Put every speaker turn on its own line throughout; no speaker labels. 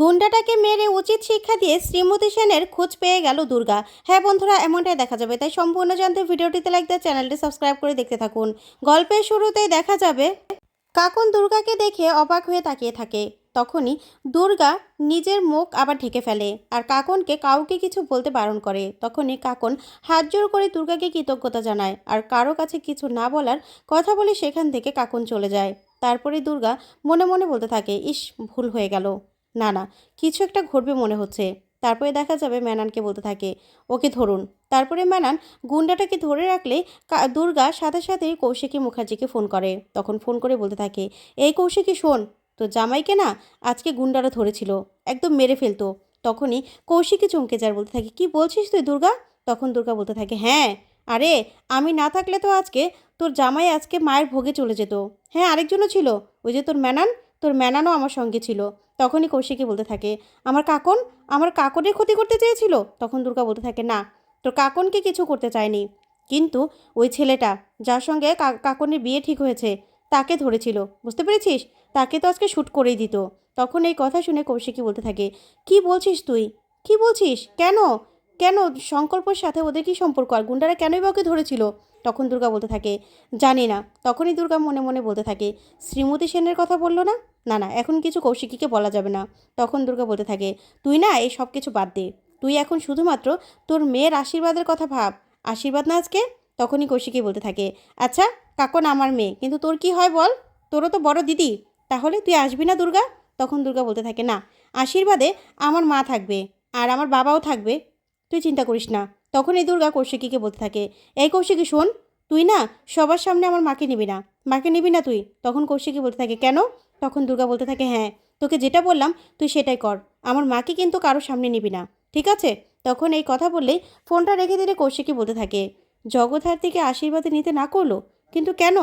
গুন্ডাটাকে মেরে উচিত শিক্ষা দিয়ে শ্রীমতী সেনের খোঁজ পেয়ে গেল দুর্গা। হ্যাঁ বন্ধুরা, এমনটাই দেখা যাবে। তাই সম্পূর্ণ জানতে ভিডিওটিতে লাইক দিয়ে চ্যানেলটি সাবস্ক্রাইব করে দেখতে থাকুন। গল্পের শুরুতেই দেখা যাবে, কাকুন দুর্গাকে দেখে অবাক হয়ে তাকিয়ে থাকে। তখনই দুর্গা নিজের মুখ আবার ঢেকে ফেলে আর কাকনকে কাউকে কিছু বলতে বারণ করে। তখনই কাকন হাত জোর করে দুর্গাকে কৃতজ্ঞতা জানায় আর কারও কাছে কিছু না বলার কথা বলে সেখান থেকে কাকন চলে যায়। তারপরে দুর্গা মনে মনে বলতে থাকে, ইস, ভুল হয়ে গেল। না না, কিছু একটা ঘটবে মনে হচ্ছে। তারপরে দেখা যাবে ম্যানানকে বলতে থাকে, ওকে ধরুন। তারপরে ম্যানান গুন্ডাটাকে ধরে রাখলে দুর্গা সাথে সাথেই কৌশিকী মুখার্জিকে ফোন করে। তখন ফোন করে বলতে থাকে, এই কৌশিকী, শোন তো জামাইকে না আজকে গুন্ডারা ধরেছিল, একদম মেরে ফেলতো। তখনই কৌশিকী চমকে যার বলতে থাকে, কি বলছিস তুই দুর্গা? তখন দুর্গা বলতে থাকে হ্যাঁ আরে, আমি না থাকলে তো আজকে তোর জামাই আজকে মায়ের ভোগে চলে যেত। হ্যাঁ আরেকজনও ছিল, ওই যে তোর ম্যানান তোর ম্যানানও আমার সঙ্গে ছিল। তখনই কৌশিকী বলতে থাকে, আমার কাকন? আমার কাকনের ক্ষতি করতে চেয়েছিল? তখন দুর্গা বলতে থাকে, না, তোর কাকনকে কিছু করতে চায়নি। কিন্তু ওই ছেলেটা যার সঙ্গে কাকনের বিয়ে ঠিক হয়েছে, তাকে ধরেছিল। বুঝতে পেরেছিস? তাকে তো আজকে শ্যুট করেই দিত। তখন এই কথা শুনে কৌশিকী বলতে থাকে, কি বলছিস তুই? কি বলছিস? কেন? কেন সংকল্পর সাথে ওদের কি সম্পর্ক? আর গুন্ডারা কেনই বা ওকে ধরেছিল? তখন দুর্গা বলতে থাকে, জানি না। তখনই দুর্গা মনে মনে বলতে থাকে, শ্রীমতী সেনের কথা বলল না? না না, এখন কিছু কৌশিকীকে বলা যাবে না। তখন দুর্গা বলতে থাকে, তুই না এই সব কিছু বাদ দে। তুই এখন শুধুমাত্র তোর মেয়ের আশীর্বাদের কথা ভাব। আশীর্বাদ না আজকে? তখনই কৌশিকী বলতে থাকে আচ্ছা কাকন আমার মেয়ে, কিন্তু তোর কি হয় বল? তোরও তো বড় দিদি। তাহলে তুই আসবি না দুর্গা? তখন দুর্গা বলতে থাকে, না, আশীর্বাদে আমার মা থাকবে আর আমার বাবাও থাকবে। তুই চিন্তা করিস না। তখন এই দুর্গা কৌশিকীকে বলতে থাকে, এই কৌশিকী, শোন, তুই না সবার সামনে আমার মাকে নিবি না। মাকে নিবি না তুই? তখন কৌশিকী বলতে থাকে, কেন? তখন দুর্গা বলতে থাকে হ্যাঁ তোকে যেটা বললাম তুই সেটাই কর। আমার মাকে কিন্তু কারোর সামনে নিবি না। ঠিক আছে? তখন এই কথা বললেই ফোনটা রেখে দিলে কৌশিকী বলতে থাকে থেকে আশীর্বাদ নিতে না করল? কিন্তু কেন?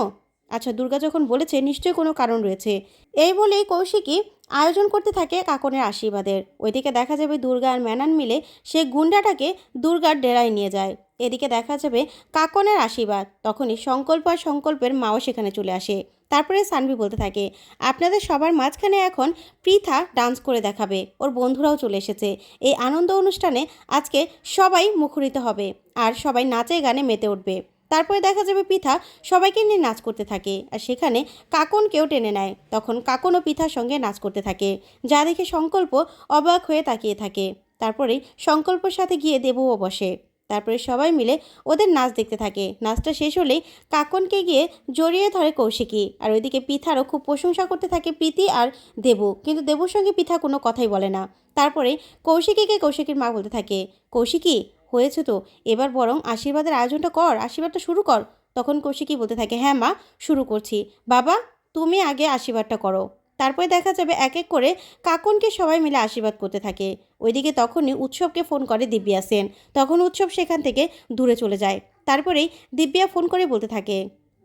আচ্ছা দুর্গা যখন বলেছে, নিশ্চয়ই কোনো কারণ রয়েছে। এই বলেই কৌশিকী আয়োজন করতে থাকে কাকনের আশীর্বাদের। ওইদিকে দেখা যাবে দুর্গা আর ম্যানান মিলে সেই গুন্ডাটাকে দুর্গার ডেরায় নিয়ে যায়। এদিকে দেখা যাবে কাকনের আশীর্বাদ। তখনই সংকল্প আর সংকল্পের মাও সেখানে চলে আসে। তারপরে সানভি বলতে থাকে, আপনাদের সবার মাঝখানে এখন পৃথা ডান্স করে দেখাবে, ওর বন্ধুরাও চলে এসেছে। এই আনন্দ অনুষ্ঠানে আজকে সবাই মুখরিত হবে আর সবাই নাচে গানে মেতে উঠবে। তারপরে দেখা যাবে পিঠা সবাইকে নিয়ে নাচ করতে থাকে আর সেখানে কাকনকেও টেনে নেয়। তখন কাকনও পিঠার সঙ্গে নাচ করতে থাকে, যা দেখে সংকল্প অবাক হয়ে তাকিয়ে থাকে। তারপরে সংকল্পর সাথে গিয়ে দেবুও বসে। তারপরে সবাই মিলে ওদের নাচ দেখতে থাকে। নাচটা শেষ হলেই কাকনকে গিয়ে জড়িয়ে ধরে কৌশিকী। আর ওইদিকে পিঠারও খুব প্রশংসা করতে থাকে প্রীতি আর দেবু। কিন্তু দেবুর সঙ্গে পিঠা কোনো কথাই বলে না। তারপরে কৌশিকীকে কৌশিকীর মা বলতে থাকে, কৌশিকী, হয়েছে তো। এবার বরং আশীর্বাদের আয়োজনটা কর, আশীর্বাদটা শুরু কর। তখন কৌশিকী বলতে থাকে হ্যাঁ মা, শুরু করছি। বাবা, তুমি আগে আশীর্বাদটা করো। তারপরে দেখা যাবে এক এক করে কাকনকে সবাই মিলে আশীর্বাদ করতে থাকে। ওইদিকে তখনই উৎসবকে ফোন করে দিব্যা সেন। তখন উৎসব সেখান থেকে দূরে চলে যায়। তারপরেই দিব্যা ফোন করে বলতে থাকে,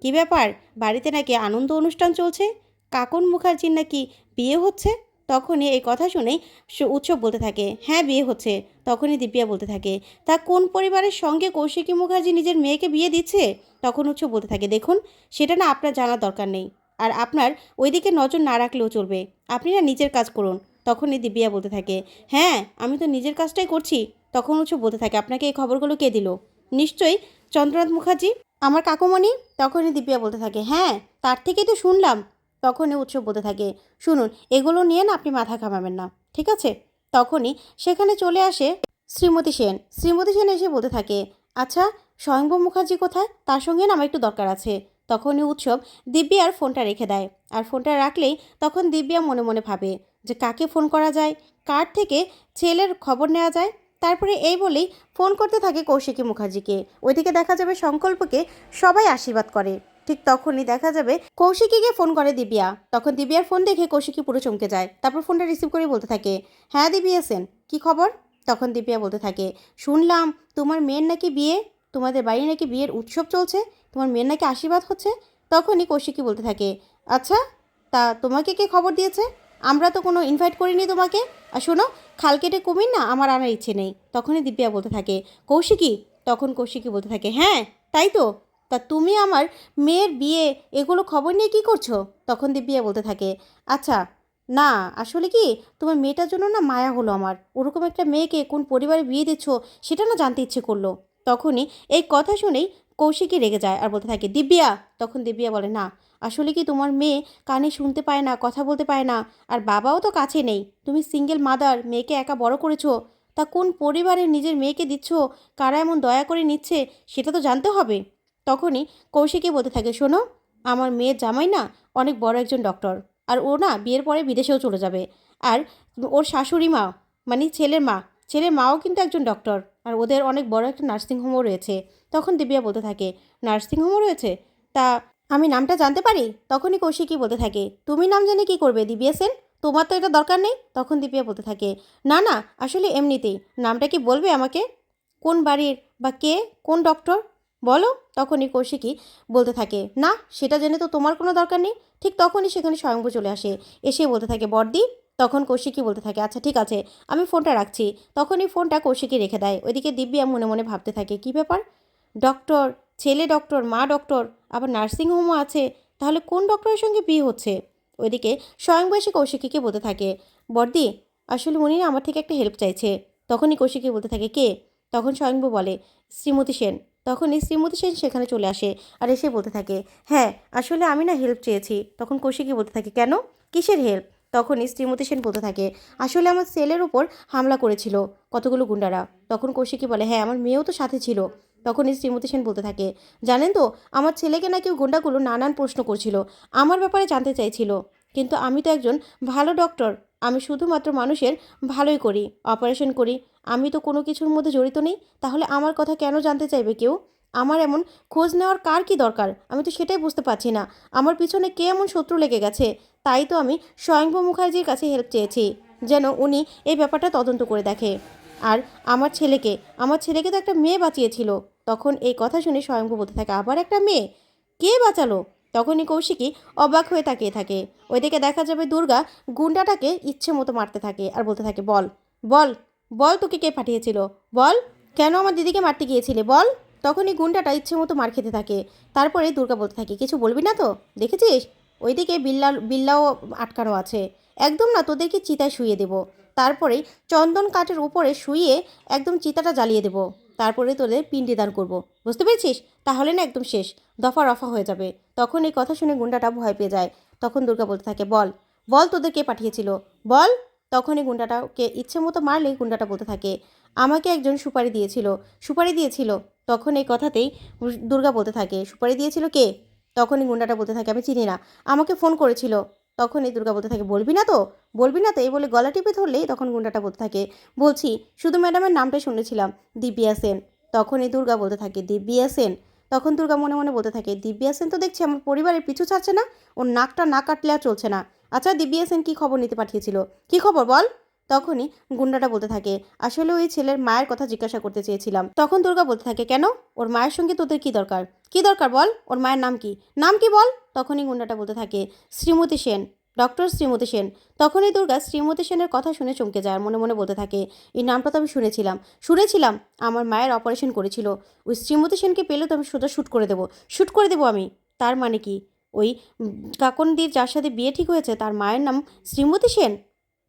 কি ব্যাপার? বাড়িতে নাকি আনন্দ অনুষ্ঠান চলছে? কাকন মুখার্জির নাকি বিয়ে হচ্ছে? তখনই এই কথা শুনেই উৎসব বলতে থাকে হ্যাঁ বিয়ে হচ্ছে। তখনই দিব্যা বলতে থাকে, তা কোন পরিবারের সঙ্গে কৌশিকী মুখার্জি নিজের মেয়েকে বিয়ে দিচ্ছে? তখন উৎসব বলতে থাকে, দেখুন, সেটা না আপনার জানার দরকার নেই। আর আপনার ওইদিকে নজর না রাখলেও চলবে। আপনি না নিজের কাজ করুন। তখনই দিব্যা বলতে থাকে হ্যাঁ আমি তো নিজের কাজটাই করছি। তখন উৎসব বলতে থাকে, আপনাকে এই খবরগুলো কে দিল? নিশ্চয়ই চন্দ্রনাথ মুখার্জি, আমার কাকুমণি। তখনই দিব্যা বলতে থাকে হ্যাঁ তার থেকেই তো শুনলাম। তখনই উৎসব বলতে থাকে, শুনুন, এগুলো নিয়ে না আপনি মাথা ঘামাবেন না, ঠিক আছে? তখনই সেখানে চলে আসে শ্রীমতী সেন। শ্রীমতী সেন এসে বলতে থাকে আচ্ছা স্বয়ংভূ মুখার্জি কোথায়? তার সঙ্গে না আমার একটু দরকার আছে। তখনই উৎসব দিব্যার ফোনটা রেখে দেয়। আর ফোনটা রাখলেই তখন দিব্যা মনে মনে ভাবে যে কাকে ফোন করা যায়, কার থেকে ছেলের খবর নেওয়া যায়। তারপরে এই বলেই ফোন করতে থাকে কৌশিকী মুখার্জিকে। ওইদিকে দেখা যাবে সংকল্পকে সবাই আশীর্বাদ করে। ঠিক তখনই দেখা যাবে কৌশিকীকে ফোন করে দিব্যা তখন দিব্যার ফোন দেখে কৌশিকী পুরো চমকে যায়। তারপর ফোনটা রিসিভ করে বলতে থাকে হ্যাঁ দিব্যা সেন কি খবর? তখন দিব্যা বলতে থাকে, শুনলাম, তোমার মেয়ের নাকি বিয়ে? তোমাদের বাড়ি নাকি বিয়ের উৎসব চলছে? তোমার মেয়ের নাকি আশীর্বাদ হচ্ছে? তখনই কৌশিকী বলতে থাকে আচ্ছা তা তোমাকে কে খবর দিয়েছে? আমরা তো কোনো ইনভাইট করিনি তোমাকে। আর শোনো, খাল কেটে কুমির না আমার আনার ইচ্ছে নেই। তখনই দিব্যা বলতে থাকে, কৌশিকী? তখন কৌশিকী বলতে থাকে হ্যাঁ তাই তো। তা তুমি আমার মেয়ের বিয়ে এগুলো খবর নিয়ে কি করছ? তখন দিব্যা বলতে থাকে আচ্ছা না, আসলে কি তোমার মেয়েটার জন্য না মায়া হলো আমার। ওরকম একটা মেয়েকে কোন পরিবারে বিয়ে দিচ্ছ সেটা না জানতে ইচ্ছে করল। তখনই এই কথা শুনেই কৌশিকী রেগে যায় আর বলতে থাকে দিব্যা তখন দিব্যা বলে, না, আসলে কি তোমার মেয়ে কানে শুনতে পায় না, কথা বলতে পায় না? আর বাবাও তো কাছে নেই। তুমি সিঙ্গেল মাদার মেয়েকে একা বড় করেছ। তা কোন পরিবারে নিজের মেয়েকে দিচ্ছ? কারা এমন দয়া করে নিচ্ছে? সেটা তো জানতে হবে। তখনই কৌশিকী বলতে থাকে, শোনো, আমার মেয়ের জামাই না অনেক বড় একজন ডক্টর আর ও না বিয়ের পরে বিদেশেও চলে যাবে। আর ওর শাশুড়ি মা মানে ছেলের মা ছেলের মাও কিন্তু একজন ডক্টর আর ওদের অনেক বড় একটা নার্সিংহোমও রয়েছে। তখন দিব্যা বলতে থাকে নার্সিংহোমও রয়েছে? তা আমি নামটা জানতে পারি? তখনই কৌশিকী বলতে থাকে, তুমি নাম জেনে কি করবে, দিব্যা সেন? তোমার তো এটা দরকার নেই? তখন দিব্যা বলতে থাকে, না না, আসলে এমনিতেই। নামটা কি বলবে আমাকে? কোন বাড়ির বা কে? কোন ডক্টর বলো? তখনই কৌশিকী বলতে থাকে, না, সেটা জেনে তো তোমার কোনো দরকার নেই। ঠিক তখনই সেখানে স্বয়ংভূ চলে আসে। এসে বলতে থাকে, বর্দি তখন কৌশিকী বলতে থাকে আচ্ছা ঠিক আছে, আমি ফোনটা রাখছি। তখনই ফোনটা কৌশিকী রেখে দেয়। ওইদিকে দিব্যা মনে মনে ভাবতে থাকে, কি ব্যাপার? ডক্টর, ছেলে ডক্টর, মা ডক্টর, আবার নার্সিংহোমও আছে, তাহলে কোন ডক্টরের সঙ্গে বিয়ে হচ্ছে? ওইদিকে স্বয়ংভূ এসে কৌশিকীকে বলতে থাকে, বর্দি, আসলে উনি না আমার থেকে একটা হেল্প চাইছে। তখনই কৌশিকী বলতে থাকে, কে? তখন স্বয়ংভূ বলে, শ্রীমতী সেন। তখনই শ্রীমতী সেন সেখানে চলে আসে আর এসে বলতে থাকে হ্যাঁ আসলে আমি না হেল্প চেয়েছি। তখন কৌশিকী বলতে থাকে, কেন? কিসের হেল্প তখনই শ্রীমতী সেন বলতে থাকে, আসলে আমার সেলের উপর হামলা করেছিল। কতগুলো গুন্ডারা। তখন কৌশিকী বলে হ্যাঁ আমার মেয়েও তো সাথে ছিল। তখনই শ্রীমতী সেন বলতে থাকে, জানেন তো, আমার ছেলেকে নাকি গুন্ডাগুলো নানান প্রশ্ন করছিল, আমার ব্যাপারে জানতে চাইছিল। কিন্তু আমি তো একজন ভালো ডক্টর আমি শুধুমাত্র মানুষের ভালোই করি অপারেশন করি, আমি তো কোনো কিছুর মধ্যে জড়িত নেই, তাহলে আমার কথা কেন জানতে চাইবে কেউ? আমার এমন খোঁজ নেওয়ার কার কি দরকার? আমি তো সেটাই বুঝতে পারছি না। আমার পিছনে কে এমন শত্রু লেগে গেছে? তাই তো আমি স্বয়ংভূ মুখার্জির কাছে হেল্প চেয়েছি, যেন উনি এই ব্যাপারটা তদন্ত করে দেখে। আর আমার ছেলেকে আমার ছেলেকে তো একটা মেয়ে বাঁচিয়েছিল। তখন এই কথা শুনে স্বয়ংভূ বলতে থাকে, আবার একটা মেয়ে? কে বাঁচালো? তখনই কৌশিকী অবাক হয়ে তাকিয়ে থাকে। ওইদিকে দেখা যাবে দুর্গা গুন্ডাটাকে ইচ্ছে মতো মারতে থাকে আর বলতে থাকে, বল বল বল তোকে কে পাঠিয়েছিল? বল, কেন আমার দিদিকে মারতে গিয়েছিলে? বল। তখনই গুন্ডাটা ইচ্ছে মতো মার খেতে থাকে। তারপরে দুর্গা বলতে থাকে, কিছু বলবি না তো? দেখেছিস? ওইদিকে বিল্লা বিল্লাও আটকানো আছে। একদম না, তোদেরকে চিতায় শুয়ে দেব। তারপরে চন্দন কাঠের উপরে শুয়ে একদম চিতাটা জ্বালিয়ে দেব। তারপরে তোদের পিণ্ডি দান করব। বুঝতে পেরেছিস? তাহলে না একদম শেষ। দফা রফা হয়ে যাবে। তখন এই কথা শুনে গুন্ডাটা ভয় পেয়ে যায়। তখন দুর্গা বলতে থাকে, বল বল তোদের কে পাঠিয়েছিল? বল? তখনই গুন্ডাটাকে ইচ্ছে মতো মারলেই গুন্ডাটা বলতে থাকে, আমাকে একজন সুপারি দিয়েছিল। সুপারি দিয়েছিল? তখন এই কথাতেই দুর্গা বলতে থাকে, সুপারি দিয়েছিল কে? তখন এই গুন্ডাটা বলতে থাকে, আমি চিনি না। আমাকে ফোন করেছিল। তখন এই দুর্গা বলতে থাকে, বলবি না তো? বলবি না তো? এই বলে গলা টিপে ধরলেই তখন গুন্ডাটা বলতে থাকে, বলছি, শুধু ম্যাডামের নামটা শুনেছিলাম, দিব্যা সেন। তখনই দুর্গা বলতে থাকে, দিব্যা সেন? তখন দুর্গা মনে মনে বলতে থাকে, দিব্যা সেন তো দেখছি আমার পরিবারের পিছু ছাড়ছে না, ওর নাকটা না কাটলে আর চলছে না। আচ্ছা দিব্যা সেন কী খবর নিতে পাঠিয়েছিল? কী খবর বল? তখনই গুন্ডাটা বলতে থাকে, আসলে ওই ছেলের মায়ের কথা জিজ্ঞাসা করতে চেয়েছিলাম। তখন দুর্গা বলতে থাকে, কেন? ওর মায়ের সঙ্গে তোদের কি দরকার? কি দরকার বল? ওর মায়ের নাম কি? নাম কি বল? তখনই গুন্ডাটা বলতে থাকে, শ্রীমতী সেন, ডক্টর শ্রীমতী সেন। তখনই দুর্গা শ্রীমতী সেনের কথা শুনে চমকে যায় মনে মনে বলতে থাকে, এই নামটা তো আমি শুনেছিলাম শুনেছিলাম, আমার মায়ের অপারেশন করেছিল। ওই শ্রীমতী সেনকে পেলে তো আমি সোজা শ্যুট করে দেবো শ্যুট করে দেবো আমি, তার মানে কি? ওই কাকনদির যার সাথে বিয়ে ঠিক হয়েছে, তার মায়ের নাম শ্রীমতী সেন?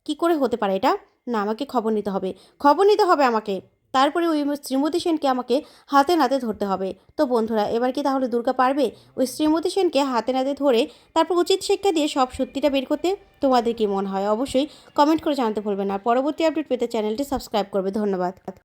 কি করে হতে পারে এটা? না, আমাকে খবর নিতে হবে। খবর নিতে হবে আমাকে। তারপরে ওই শ্রীমতী সেনকে আমাকে হাতে নাতে ধরতে হবে। তো বন্ধুরা, এবার কি তাহলে দুর্গা পারবে? ওই শ্রীমতী সেনকে হাতে নাতে ধরে তারপর উচিত শিক্ষা দিয়ে সব সত্যিটা বের করতে তোমাদের কি মনে হয়? অবশ্যই কমেন্ট করে জানাতে ভুলবেন না। পরবর্তী আপডেট পেতে চ্যানেলটি সাবস্ক্রাইব করবে। ধন্যবাদ।